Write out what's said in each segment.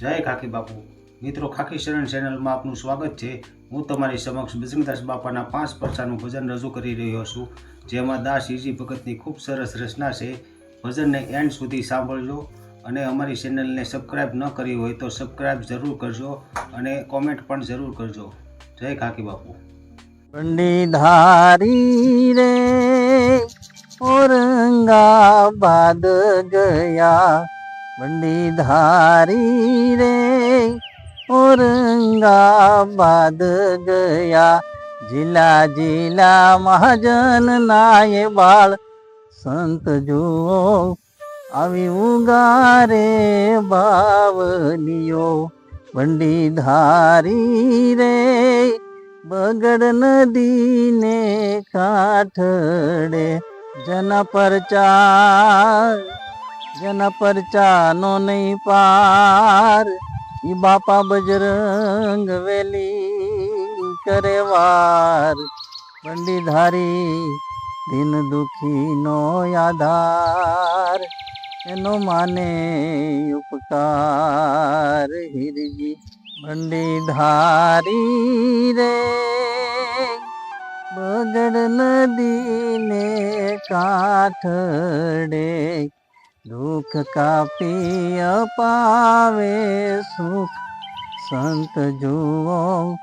જય કાકી બાપુ. મિત્રો ખાખી શરણ ચેનલમાં આપનું સ્વાગત છે. હું તમારી સમક્ષ બિસિંગદાસ બાપાના પાંચ પરસાનું ભજન રજૂ કરી રહ્યો છું. જેમાં દાસ ઈજી ભગતની ખૂબ સરસ રચના છે. ભજનને એન્ડ સુધી સાંભળજો અને અમારી ચેનલને સબસ્ક્રાઈબ ન કરી હોય તો સબસ્ક્રાઈબ જરૂર કરજો અને કોમેન્ટ પણ જરૂર કરજો. જય કાકી બાપુ. ધારી રે, ઔરંગાબાદ ગયા. બંડી ધારી રે, ઔરંગાબાદ ગયા. જિલ્લા જિલ્લા મહાજન નાય બાળ, સંત જુઓ, આવી ઉગારે બાવલીઓ બંડી ધારી રે, બગડ નદીને કાંઠડે જન પરચાર જન પરચાનો નહીં પાર, ઈ બાપા બજરંગ વેલી કરે વાર બંડીધારી દિન દુખીનો આધાર, એનો માને ઉપકાર. હિરજી બંડીધારી રે, બગડ નદીને કાંઠડે દુઃખ કાપી અપાવે સુખ. સંત જુઓ,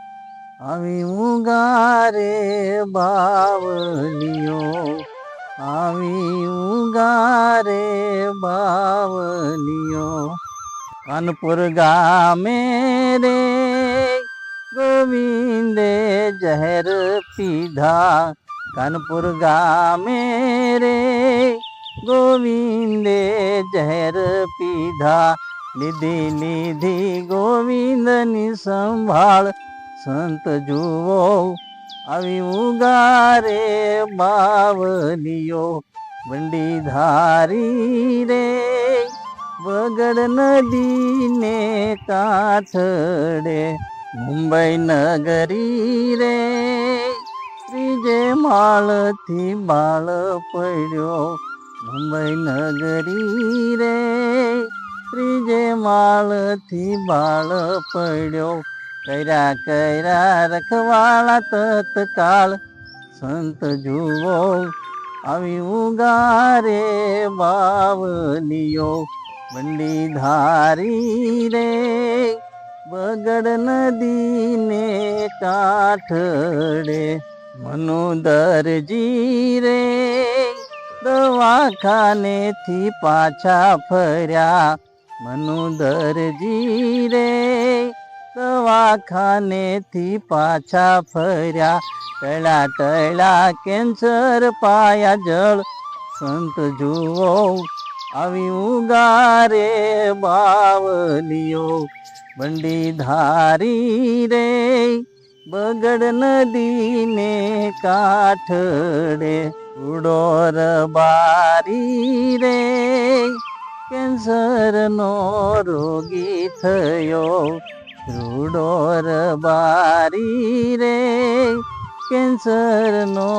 આવી ઉગારે બાવલિયો. આવી ઉગારે બાવલિયો. કાનપુર ગામે રે ગોવિંદે જહેર પીધા. કાનપુર ગામે રે ગોવિંદે જહેર પીધા. લીધી લીધી ગોવિંદની સંભાળ. સંત જુઓ, આવી ઉગારે બાવલીઓ બંડીધારી રે બગડ નદીને કાંઠડે. મુંબઈ નગરી રે, ત્રીજે માળથી બાળ પડ્યો. મુંબઈ નગરી રે, ત્રીજે માળથી બાળ પડ્યો. કર્યા કર્યા રખવાળા તત્કાળ. સંત જુઓ, આવી ઉગારે બાવલીઓ બંડીધારી રે, બગડ નદીને કાંઠડે. મનુદરજી રે દવાખાનેથી પાછા ફર્યા. મનુદરજી રે, દવાખાનેથી પાછા ફર્યા. ટળા ટળા કેન્સર પાયા જળ. સંત જુઓ, આવી ઉગારે બાવલીઓ બંડીધારી રે બગડ નદીને કાઠડે ઉડોર બારી રે. કેન્સરનો રોગી થયો રૂડોર બારી રે. કેન્સરનો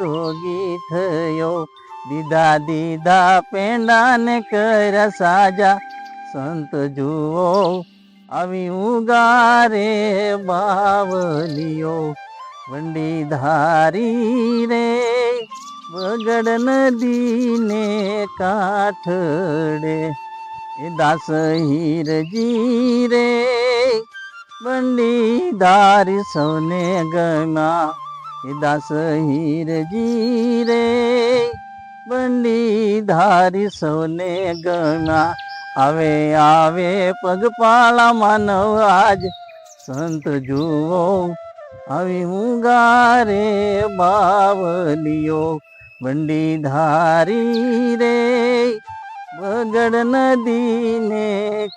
રોગી થયો દીદા દીદા પેંડાને કર્યા સાજા, સંત જુઓ આવી ઉગારે બાવલીઓ બંડીધારી રે બગડ નદીને કાઠડે. એ દાસ હીરજી રે બંડીધારી સૌને ગમ્યા એ દાસ હીરજી રે બંડીધારી સૌને ગમ્યા આવે આવે, પગપાળા માનવ આજ સંત જુઓ, આવી ઉગારે બાવલીઓ બંડીધારી રે, બગડ નદીને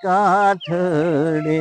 કાંઠડે.